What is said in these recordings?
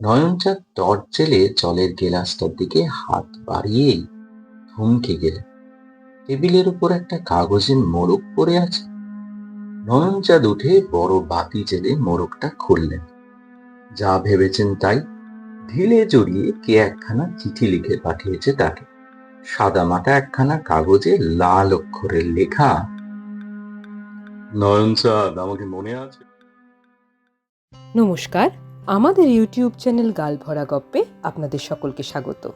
Nayanchand torch জেলে জলের গেলাসটার দিকে হাত বাড়িয়েই থমকে গেলেন টেবিলের উপর একটা কাগজের মোড়ক পড়ে আছে। নয়নচাঁদ উঠে বড় বাতি জেলে মোড়কটা খুললেন। যা ভেবেছেন তাই ঢিলে জড়িয়ে কে একখানা চিঠি লিখে পাঠিয়েছে তাকে। সাদামাটা একখানা কাগজে লাল অক্ষরের লেখা, নয়নচাঁদ, আমাকে মনে আছে? নমস্কার আমাদের ইউটিউব চ্যানেল গাল ভরা গপ্পে আপনাদের সকলকে স্বাগত।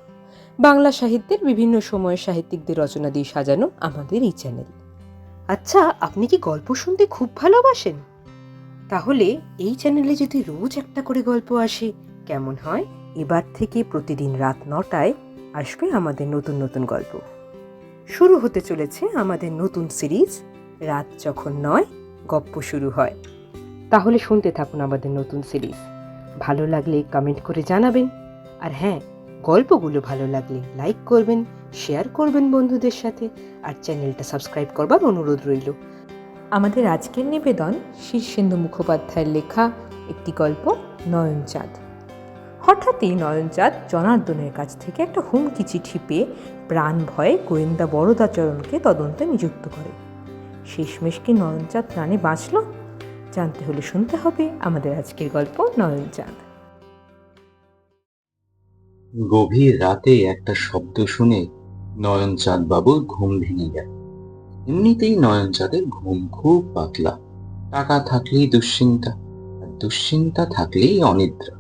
বাংলা সাহিত্যের বিভিন্ন সময়ের সাহিত্যিকদের রচনা দিয়ে সাজানো আমাদের এই চ্যানেল। আচ্ছা আপনি কি গল্প শুনতে খুব ভালোবাসেন? তাহলে এই চ্যানেলে যদি রোজ একটা করে গল্প আসে, কেমন হয়? এবার থেকে প্রতিদিন রাত নটায় আসবে আমাদের নতুন নতুন গল্প। শুরু হতে চলেছে আমাদের নতুন সিরিজ, রাত যখন নয়, গপ্প শুরু হয়। তাহলে শুনতে থাকুন আমাদের নতুন সিরিজ। ভালো লাগলে কমেন্ট করে জানাবেন। আর হ্যাঁ গল্পগুলো ভালো লাগলে লাইক করবেন শেয়ার করবেন বন্ধুদের সাথে, আর চ্যানেলটা সাবস্ক্রাইব করবার অনুরোধ রইল। আমাদের আজকের নিবেদন শীর্ষেন্দু মুখোপাধ্যায়ের লেখা একটি গল্প, নয়নচাঁদ। হঠাৎই নয়নচাঁদ জনার্দনের কাছ থেকে একটা হুমকি চিঠি পেয়ে প্রাণ ভয়ে গোয়েন্দা বরদাচরণকে তদন্তে নিযুক্ত করে। শেষমেশ কি নয়নচাঁদ প্রাণে বাঁচল জানতে হলে শুনতে হবে আমাদের আজকের গল্প নয়নচাঁদ। গভীর রাতে একটা শব্দ শুনে নয়নচাঁদ বাবুর ঘুম ভেঙে গেল। এমনিতেই নয়নচাঁদের ঘুম খুব পাতলা। টাকা থাকলেই দুশ্চিন্তা, আর দুশ্চিন্তা থাকলেই অনিদ্রা।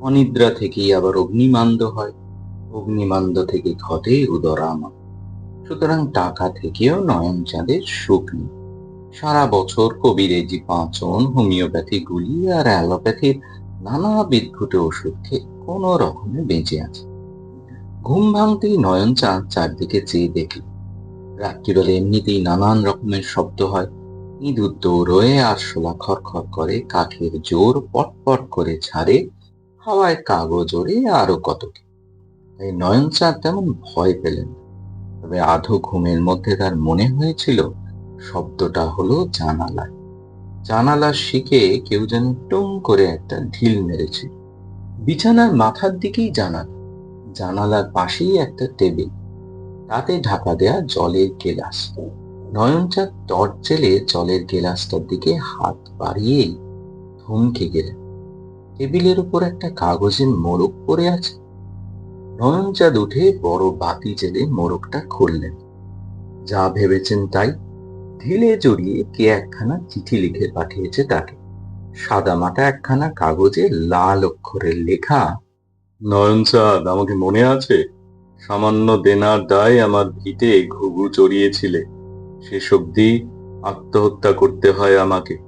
অনিদ্রা থেকেই আবার অগ্নিমান্দ হয়। অগ্নিমান্দ থেকে ঘটে উদরামা সুতরাং টাকা থেকেও নয়নচাঁদের সুখ নেই। সারা বছর কবির কবিরেজি পাঁচন হোমিওপ্যাথি, গুলি আর অ্যালোপ্যাথির নানা বিদ্ভুত ওষুধ খেয়ে কোনো রকমে বেঁচে আছে। ঘুম ভাঙতেই নয়ন চাঁদ চারদিকে চেয়ে দেখল রাত্রিবেলা এমনিতেই নানান রকমের শব্দ হয়। ইঁদুর দৌড়োয় আর শোলা খরখর করে, কাঠের জোর পটপট করে ছাড়ে, হাওয়ায় কাগজ ওড়ে আরও কত তাই নয়ন চাঁদ তেমন ভয় পেলেন। তবে আধো ঘুমের মধ্যে তার মনে হয়েছিল শব্দটা হলো জানালা। জানালার শিখে কেউ যেন টুং করে একটা ঢিল মেরেছে। বিছানার মাথার দিকেই জানালা। জানালার পাশেই একটা টেবিল। তাতে ঢাকা দেয়া জলের গেলাস। নয়নচাঁদ টর্চ জেলে জলের গেলাসটার দিকে হাত বাড়িয়েই থমকে গেলেন। টেবিলের উপর একটা কাগজের মোড়ক পড়ে আছে। নয়নচাঁদ উঠে বড় বাতি জেলে মোড়কটা খুললেন। যা ভেবেছেন তাই ঢিলে জড়িয়ে কে একখানা চিঠি লিখে পাঠিয়েছে তাকে। সাদামাটা একখানা কাগজে লাল অক্ষরের লেখা নয়নচাঁদ আমাকে মনে আছে? সামান্য দেনার দায় আমার ভিটে ঘুঘু চড়িয়েছিলে। শেষ অবধি আত্মহত্যা করতে হয় আমাকে।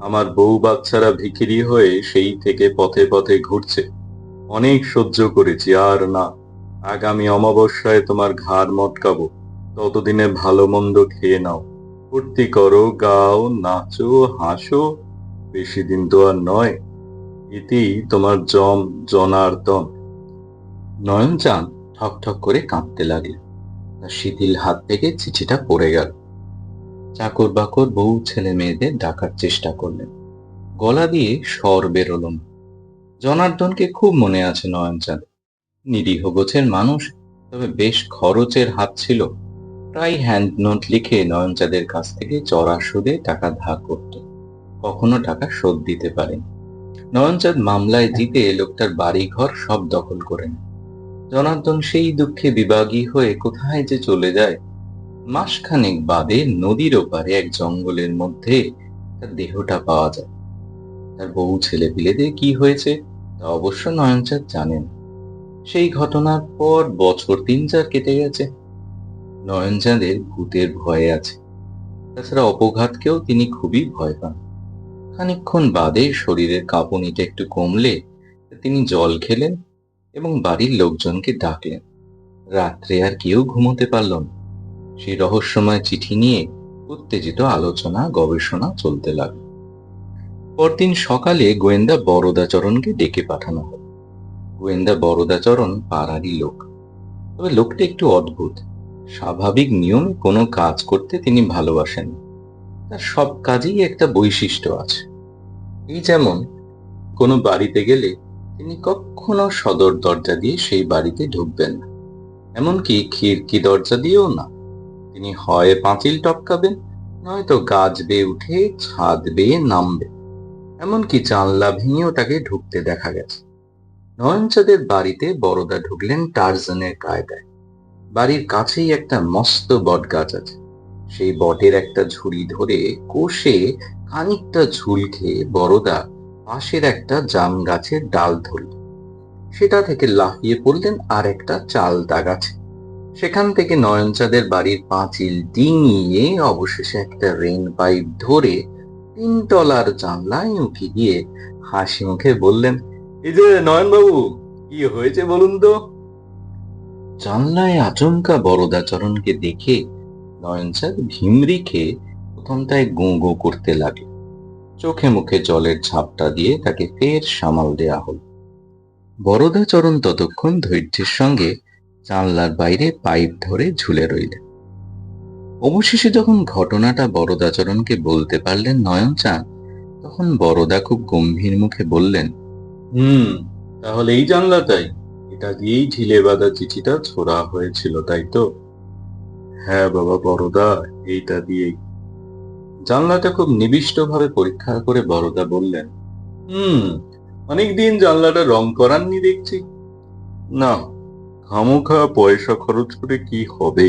আমার বউ বাচ্চারা ভিখিরি হয়ে সেই থেকে পথে পথে ঘুরছে। অনেক সহ্য করেছি, আর না। আগামী অমাবস্যায় তোমার ঘাড় মটকাবো। ততদিনে ভালো মন্দ খেয়ে নাও। ফুর্তি করো, গাও, নাচো, হাসো। বেশি দিন তো আর নয়। ইতি তোমার জম, জনার্দন। নয়নচাঁদ ঠক ঠক করে কাঁদতে লাগলেন তার শিথিল হাত থেকে চিঠিটা পড়ে গেল। চাকর বাকর বউ ছেলে মেয়েদের ডাকার চেষ্টা করলেন। গলা দিয়ে স্বর বেরোল না। জনার্দনকে খুব মনে আছে নয়নচাঁদ নিরীহ গোছের মানুষ, তবে বেশ খরচের হাত ছিল। প্রায় হ্যান্ড নোট লিখে নয়নচাঁদের কাছ থেকে চড়া সুদে টাকা ধার করত। কখনো টাকা শোধ দিতে পারেন। নয়নচাঁদ মামলায় জিতে লোকটার বাড়ি ঘর সব দখল করেন। জনার্দন সেই দুঃখে বিভাগী হয়ে কোথায় যে চলে যায়, মাসখানেক বাদে নদীর ওপারে এক জঙ্গলের মধ্যে তার দেহটা পাওয়া যায়। তার বউ ছেলে পিলেদের কি হয়েছে তা অবশ্য নয়নচাঁদ জানেন। সেই ঘটনার পর বছর তিন চার কেটে গেছে। নয়নচাঁদের ভূতের ভয়ে আছে। তাছাড়া অপঘাতকেও তিনি খুবই ভয় পান। খানিকক্ষণ বাদে শরীরের কাঁপুনিটা একটু কমলে তিনি জল খেলেন এবং বাড়ির লোকজনকে ডাকলেন। রাত্রে আর কেউ ঘুমোতে পারল না। সেই রহস্যময় চিঠি নিয়ে উত্তেজিত আলোচনা, গবেষণা চলতে লাগল। পরদিন সকালে গোয়েন্দা বরদাচরণকে ডেকে পাঠানো হল গোয়েন্দা বরদাচরণ পাড়ারই লোক। তবে লোকটা একটু অদ্ভুত। স্বাভাবিক নিয়মে কোনো কাজ করতে তিনি ভালোবাসেন। তার সব কাজেই একটা বৈশিষ্ট্য আছে। এই যেমন, কোনো বাড়িতে গেলে তিনি কখনো সদর দরজা দিয়ে সেই বাড়িতে ঢুকবেন না। এমনকি খিড়কি দরজা দিয়েও না। তিনি হয় পাঁচিল টপকাবেন, নয়তো গাছ বেয়ে উঠে ছাদ বেয়ে নামবে এমনকি জানলা ভেঙেও তাকে ঢুকতে দেখা গেছে। নয়নচাঁদের বাড়িতে বড়দা ঢুকলেন টার্জনের কায়দায়। বাড়ির কাছেই একটা মস্ত বট গাছ আছে। সেই বটের একটা ঝুড়ি ধরে কোষে খানিকটা ঝুল খেয়ে বড়দা পাশের একটা জাম গাছের ডাল ধরল। সেটা থেকে লাফিয়ে পড়লেন আর একটা চালদা গাছে। সেখান থেকে নয়নচাঁদের বাড়ির পাঁচিল ডিঙিয়ে অবশেষে একটা রেন পাইপ ধরে তিনতলার জানলায় উঠে গিয়ে হাসি মুখে বললেন, এই যে নয়নবাবু, কি হয়েছে বলুন তো? জানলায় আচমকা বরদাচরণকে দেখে নয়ন নয়নচাঁদ ভিমরি খেয়ে প্রথমটায় গো গো করতে লাগল। চোখে মুখে জলের ঝাপটা দিয়ে তাকে ফের সামাল দেয়া হল। বরদাচরণ ততক্ষণ ধৈর্যের সঙ্গে জানলার বাইরে পাইপ ধরে ঝুলে রইলেন। অবশেষে যখন ঘটনাটা বরদাচরণকে বলতে পারলেন নয়নচাঁদ তখন বরদা খুব গম্ভীর মুখে বললেন, হুম, তাহলে এই জানলাটাই। এটা দিয়েই ঢিলে বাঁধা চিঠিটা ছোড়া হয়েছিল, তাই তো? হ্যাঁ বাবা বড়দা এইটা দিয়েই। জানলাটা খুব নিবিষ্ট ভাবে পরীক্ষা করে বড়দা বললেন, হুম, অনেকদিন জানলাটা রং করাননি দেখছি। না, খামোখা পয়সা খরচ করে কি হবে?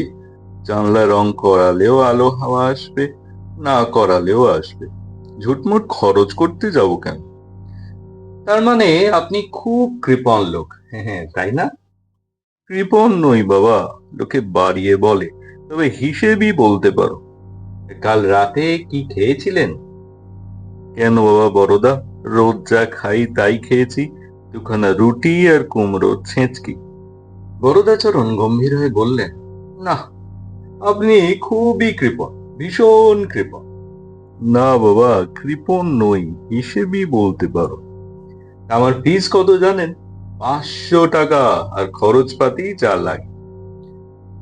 জানলা রং করালেও আলো হাওয়া আসবে, না করালেও আসবে। ঝুটমুট খরচ করতে যাব কেন? তার মানে আপনি খুব কৃপণ লোক। হ্যাঁ তাই না? কৃপণ নই বাবা, লোকে বাড়িয়ে বলে, তবে হিসেবই বলতে পারো। কাল রাতে কি খেয়েছিলেন? কেন বাবা বড়দা রোজ যা খাই তাই খেয়েছি, দুখানা রুটি আর কুমড়ো, ছেঁচকি। বড়দাচরণ গম্ভীর হয়ে বললেন, না, আপনি খুবই কৃপণ ভীষণ কৃপণ না বাবা কৃপণ নই, হিসেবই বলতে পারো। আমার ফিস কত জানেন? পাঁচশো টাকা আর খরচপাতি যা লাগে।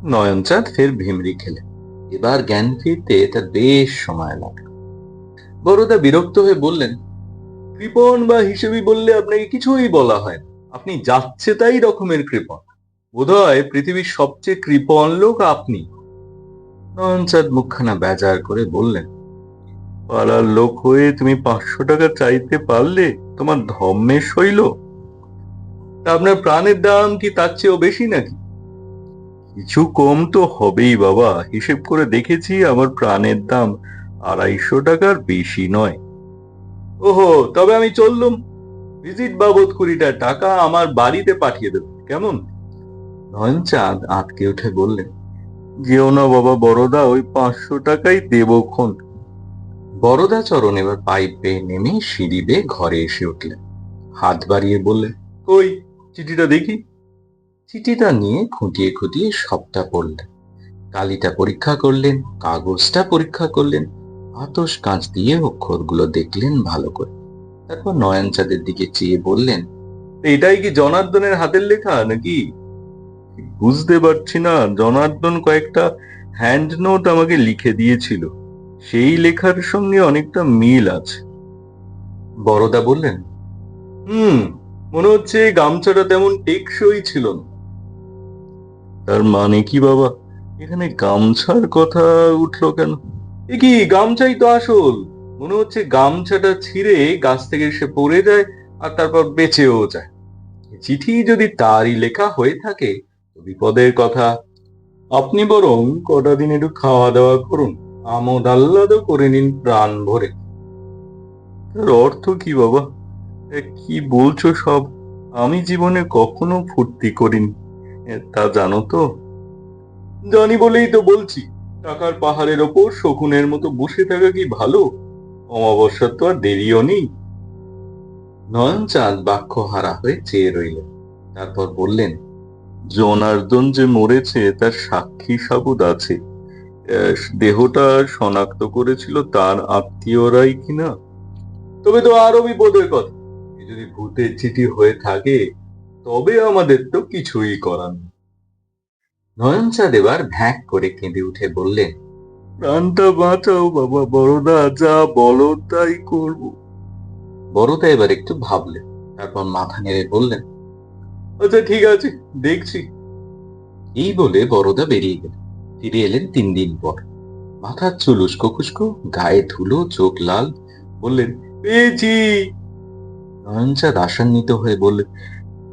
নয়নচাঁদ ফের ভিমরি খেলেন এবার জ্ঞান ফিরতে তার বেশ সময় লাগল বড়দা বিরক্ত হয়ে বললেন কৃপণ বা হিসেবে বললে আপনাকে কিছুই বলা হয় না। আপনি যাচ্ছে তাই রকমের কৃপণ বোধহয় পৃথিবীর সবচেয়ে কৃপণ লোক আপনি। নয়নচাঁদ মুখখানা বেজার করে বললেন, পাড়ার লোক হয়ে তুমি পাঁচশো টাকা চাইতে পারলে তোমার ধর্মের শৈল আপনার প্রাণের দাম কি তার চেয়েও বেশি নাকি? কিছু কম তো হবেই বাবা। হিসেব করে দেখেছি আমার প্রাণের দাম আড়াইশো টাকার বেশি নয়। ওহো, তবে আমি চললুম। ভিজিট বাবদ কুড়িটা টাকা আমার বাড়িতে পাঠিয়ে দেব কেমন? নয়নচাঁদ আটকে উঠে বললেন যেও না বাবা, বড়দা, ওই পাঁচশো টাকাই দেবক্ষণ বড়দা চরণ এবার পাইপ নেমে সিঁড়ি ঘরে এসে উঠলেন। হাত বাড়িয়ে বললেন, কই? চিঠিটা দেখি। চিঠিটা নিয়ে খুঁটিয়ে খুঁটিয়ে সবটা পড়লেন। কালিটা পরীক্ষা করলেন, কাগজটা পরীক্ষা করলেন আতস কাঁচ দিয়ে অক্ষরগুলো দেখলেন ভালো করে। তারপর নয়নচাঁদের দিকে চেয়ে বললেন, এটাই কি জনার্দনের হাতের লেখা নাকি? বুঝতে পারছি না, জনার্দন কয়েকটা হ্যান্ড নোট আমাকে লিখে দিয়েছিল। সেই লেখার সঙ্গে অনেকটা মিল আছে। বড়দা বললেন, হুম মনে হচ্ছে গামছাটা তেমন টেকসই ছিল না। তার মানে কি বাবা? এখানে গামছার কথা উঠল কেন? এ কি, গামছাই তো আসল। মনে হচ্ছে গামছাটা ছিঁড়ে গাছ থেকে এসে পড়ে যায় আর তারপর বেঁচেও যায়। চিঠি যদি তারই লেখা হয়ে থাকে বিপদের কথা। আপনি বরং কটা দিন একটু খাওয়া দাওয়া করুন আমোদ আহ্লাদও করে নিন প্রাণ ভরে। তার অর্থ কি বাবা? কি বলছো সব? আমি জীবনে কখনো ফুর্তি করিনি। তা জানো তো? জানি বলেই তো বলছি, টাকার পাহাড়ের ওপর শকুনের মতো বসে থাকা কি ভালো? অমাবস্যার তো আর দেরিও নেই। নয়নচাঁদ বাক্য হারা হয়ে চেয়ে রইলেন তারপর বললেন, জনার্দন যে মরেছে, তার সাক্ষী সাবুদ আছে। দেহটা শনাক্ত করেছিল তার আত্মীয়রাই কিনা? তবে তো আরও বিপদের কথা। যদি ভূতের চিঠি হয়ে থাকে, তবে আমাদের তো কিছুই করার নয়নচাঁদ এবার ভ্যাক করে কেঁদে উঠে বললেন প্রাণটা বাঁচাও বাবা, বড়দা, যা বলো তাই করব। বড়দা এবার একটু ভাবলেন তারপর মাথা নেড়ে বললেন আচ্ছা ঠিক আছে, দেখছি। এই বলে বড়দা বেরিয়ে গেলেন ফিরে এলেন তিন দিন পর। মাথার চুল উস্কো গায়ে ধুলো, চোখ লাল। বললেন, পেয়েছি। নয়নচাঁদ আশান্বিত হয়ে বললেন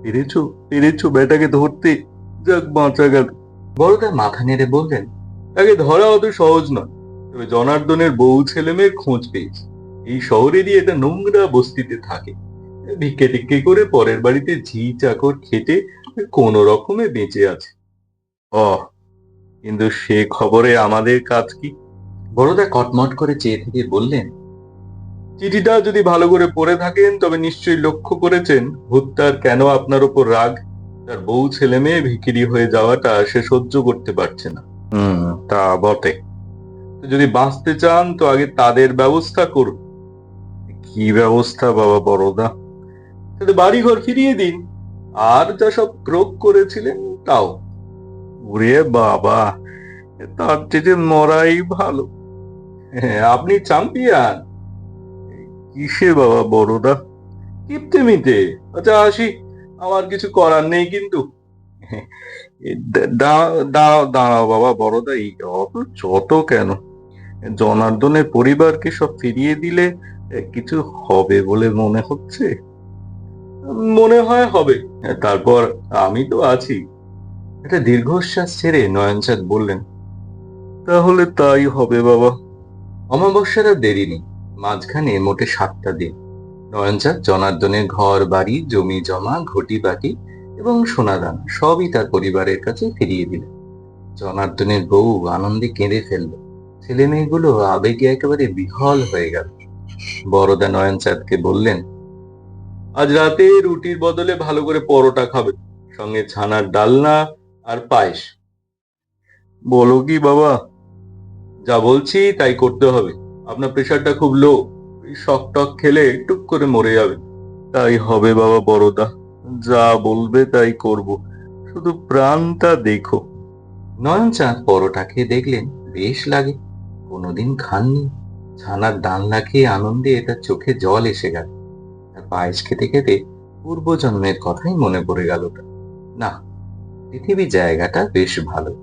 পেরেছ পেরেছ বেটাকে ধরতে? যাক বাঁচা গেল বড়দা মাথা নেড়ে বললেন, তাকে ধরা অত সহজ নয়, তবে জনার্দনের বউ ছেলে মেয়ের খোঁজ পেয়েছি। এই শহরেরই এটা নোংরা বস্তিতে থাকে। ভিক্ষে টিক্ষে করে পরের বাড়িতে ঝি চাকর খেটে কোন রকমে বেঁচে আছে। ও কিন্তু সে খবরে আমাদের কাজ কি? বড়দা কটমট করে চেয়ে থেকে বললেন চিঠিটা যদি ভালো করে পড়ে থাকেন তবে নিশ্চয়ই লক্ষ্য করেছেন ভূতটার কেন আপনার ওপর রাগ? তার বউ ছেলে মেয়ে ভিকিরি হয়ে যাওয়াটা সে সহ্য করতে পারছে না। হুম তা বটে। যদি বাঁচতে চান তো আগে তাদের ব্যবস্থা করুন। কি ব্যবস্থা বাবা বড়দা? তাদের বাড়ি ঘর ফিরিয়ে দিন। আর যা সব ক্রোক করেছিলেন তাও। ওরে বাবা তার চেয়ে মরাই ভালো। হ্যাঁ, আপনি চ্যাম্পিয়ন কিসে বাবা বড়দা কিপ্তেমিতে আচ্ছা আসি। আমার কিছু করার নেই কিন্তু। দাঁড়াও দাঁড়াও বাবা বড়দা এই অত যত কেন? জনার্দনের পরিবারকে সব ফিরিয়ে দিলে কিছু হবে বলে মনে হচ্ছে? মনে হয় হবে। তারপর আমি তো আছি। একটা দীর্ঘশ্বাস ছেড়ে নয়নচাঁদ বললেন, তাহলে তাই হবে বাবা। অমাবস্যার দেরি নেই। মাঝখানে মোটে সাতটা দিন। নয়নচাঁদ, জনার্দনের ঘর, বাড়ি, জমি জমা, ঘটি বাটি এবং সোনাদান সবই তার পরিবারের কাছে ফিরিয়ে দিল জনার্দনের বউ আনন্দে কেঁদে ফেলল। ছেলে মেয়েগুলো আবেগে একেবারে বিহল হয়ে গেল। বড়দা নয়নচাঁদকে বললেন, আজ রাতে রুটির বদলে ভালো করে পরোটা খাবে, সঙ্গে ছানার ডালনা আর পায়েস। বলো কি বাবা, যা বলছি তাই করতে হবে। আপনার প্রেশারটা খুব লো শক টক খেলে টুক করে মরে যাবে। তাই হবে বাবা বড়দা, যা বলবে তাই করব। শুধু প্রাণটা দেখো। নয়নচাঁদ পরোটা খেয়ে দেখলেন, বেশ লাগে। কোনোদিন খাননি। ছানার ডালনা খেয়ে আনন্দে তার চোখে জল এসে গেল। আর পায়েস খেতে খেতে পূর্বজন্মের কথাই মনে পড়ে গেল না পৃথিবী জায়গাটা বেশ ভালো।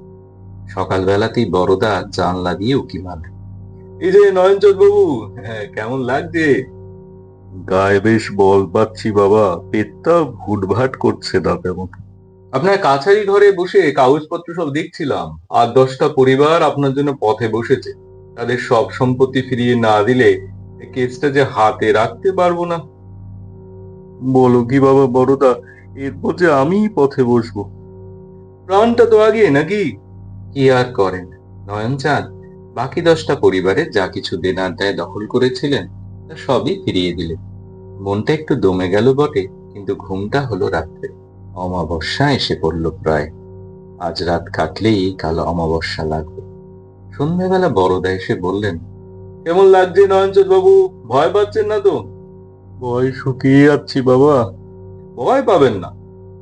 সকালবেলাতেই বড়দা জানলা দিয়ে উকি মারল এই যে নয়নচন্দ বাবু হ্যাঁ, কেমন লাগছে? গায়ে বেশ বল পাচ্ছি বাবা পেটটা ভুটভাট করছে না তেমন আপনার কাছারি ঘরে বসে কাগজপত্র সব দেখছিলাম আর দশটা পরিবার আপনার জন্য পথে বসেছে। তাদের সব সম্পত্তি ফিরিয়ে না দিলে কেসটা যে হাতে রাখতে পারব না। বলো কি বাবা বড়দা এরপর যে আমি পথে বসবো। প্রাণটা তো আগে নাকি? কি আর করেন? নয়নচাঁদ বাকি দশটা পরিবারের যা কিছু দেনার দায় দখল করেছিলেন, তা সবই ফিরিয়ে দিলেন। মনটা একটু দমে গেল বটে, কিন্তু ঘুমটা হলো রাত্রে। অমাবস্যা এসে পড়ল প্রায়। আজ রাত কাটলেই কাল অমাবস্যা লাগবে। সন্ধ্যাবেলা বড়দা এসে বললেন, কেমন লাগছে নয়নচন্দ বাবু? ভয় পাচ্ছেন না তো? ভয় শুকিয়ে যাচ্ছি বাবা। ভয় পাবেন না।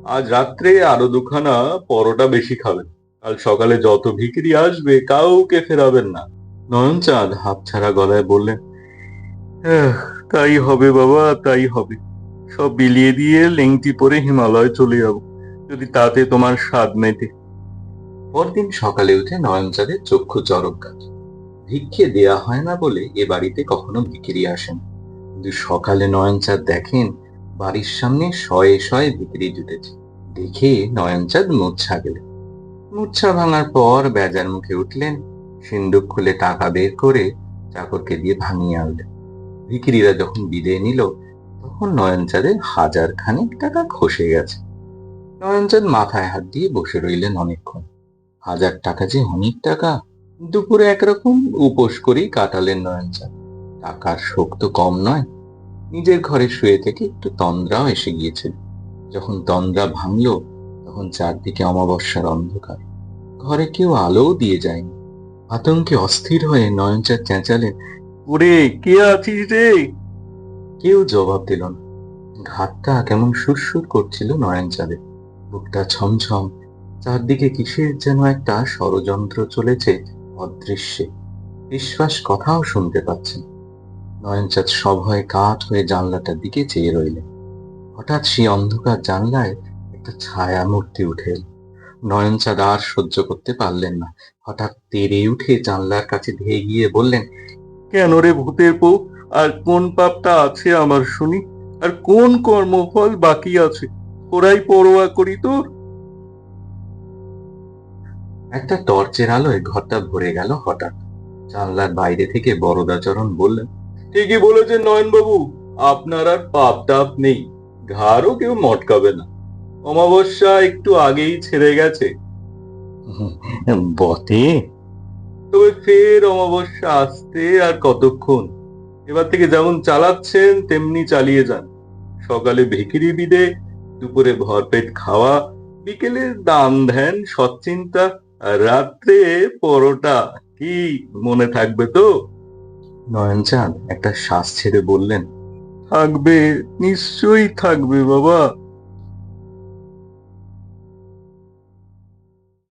আজ রাত্রে আরও দুখানা পরোটা বেশি খাবেন। কাল সকালে যত ভিকিরি আসবে কাউকে ফেরাবেন না। নয়নচাঁদ হাত ছাড়া গলায় বললেন "এহ, তাই হবে বাবা তাই হবে। সব বিলিয়ে দিয়ে লেংটি পরে হিমালয় চলে যাব যদি তাতে তোমার স্বাদ মেটে। পরদিন সকালে উঠে নয়নচাঁদের চক্ষু চরক গাছ ভিক্ষে দেয়া হয় না বলে এ বাড়িতে কখনো ভিকিরি আসেন। কিন্তু সকালে নয়নচাঁদ দেখেন বাড়ির সামনে শয়ে শয়ে ভিকিরি জুটেছে। দেখে নয়নচাঁদ মূর্ছা গেলেন। মূর্ছা ভাঙার পর বেজার মুখে উঠলেন, সিন্দুক খুলে টাকা বের করে চাকরকে দিয়ে ভাঙিয়ে আনলেন। ভিকিরিরা যখন বিদায় নিল, তখন নয়নচাঁদের হাজার খানেক টাকা খসে গেছে। নয়নচাঁদ মাথায় হাত দিয়ে বসে রইলেন অনেকক্ষণ। হাজার টাকা যে অনেক টাকা, দুপুরে একরকম উপোস করেই কাটালেন নয়নচাঁদ। টাকার শোক তো কম নয়। নিজের ঘরে শুয়ে থেকে একটু তন্দ্রাও এসে গিয়েছিল। যখন তন্দ্রা ভাঙল তখন চারদিকে অমাবস্যার অন্ধকার। ঘরে কেউ আলোও দিয়ে যায়নি। আতঙ্কে অস্থির হয়ে নয়নচাঁদ চেঁচালেন, ওরে, কে আছিস রে? কেউ জবাব দিল না। ঘাটটা কেমন সুরসুর করছিল নয়নচাঁদের। বুকটা ছমছম। চারদিকে কিসের যেন একটা ষড়যন্ত্র চলেছে অদৃশ্যে। বিশ্বাস কথাও শুনতে পাচ্ছেন। নয়নচাঁদ সভয়ে কাঠ হয়ে জানলাটার দিকে চেয়ে রইলেন। হঠাৎ সেই অন্ধকার জানলায় একটা ছায়া মূর্তি উঠে এলো। নয়নচাঁদ আর সহ্য করতে পারলেন না। হঠাৎ তেড়ে উঠে জানলার কাছে ধেয়ে গিয়ে বললেন কেন রে ভূতের পো আর কোন পাপটা আছে আমার শুনি? আর কোন কর্মফল বাকি আছে? ওরাই পরোয়া করি তোর? একটা টর্চের আলোয় ঘরটা ভরে গেল হঠাৎ। জানলার বাইরে থেকে বরদাচরণ বললেন ঠিকই বলেছেন নয়নবাবু আপনার আর পাপ টাপ নেই। ঘাড়ও কেউ মটকাবে না। অমাবস্যা একটু আগেই ছেড়ে গেছে। বটে। তবে ফের অমাবস্যা আসতে আর কতক্ষণ? এবার থেকে যেমন চালাচ্ছেন তেমনি চালিয়ে যান। সকালে ভিখিরি বিদে দুপুরে ভরপেট খাওয়া বিকেলে দান ধ্যান সচ্চিন্তা আর রাত্রে পরোটা। কি মনে থাকবে তো? নয়নচাঁদ একটা শ্বাস ছেড়ে বললেন থাকবে নিশ্চয়ই থাকবে বাবা।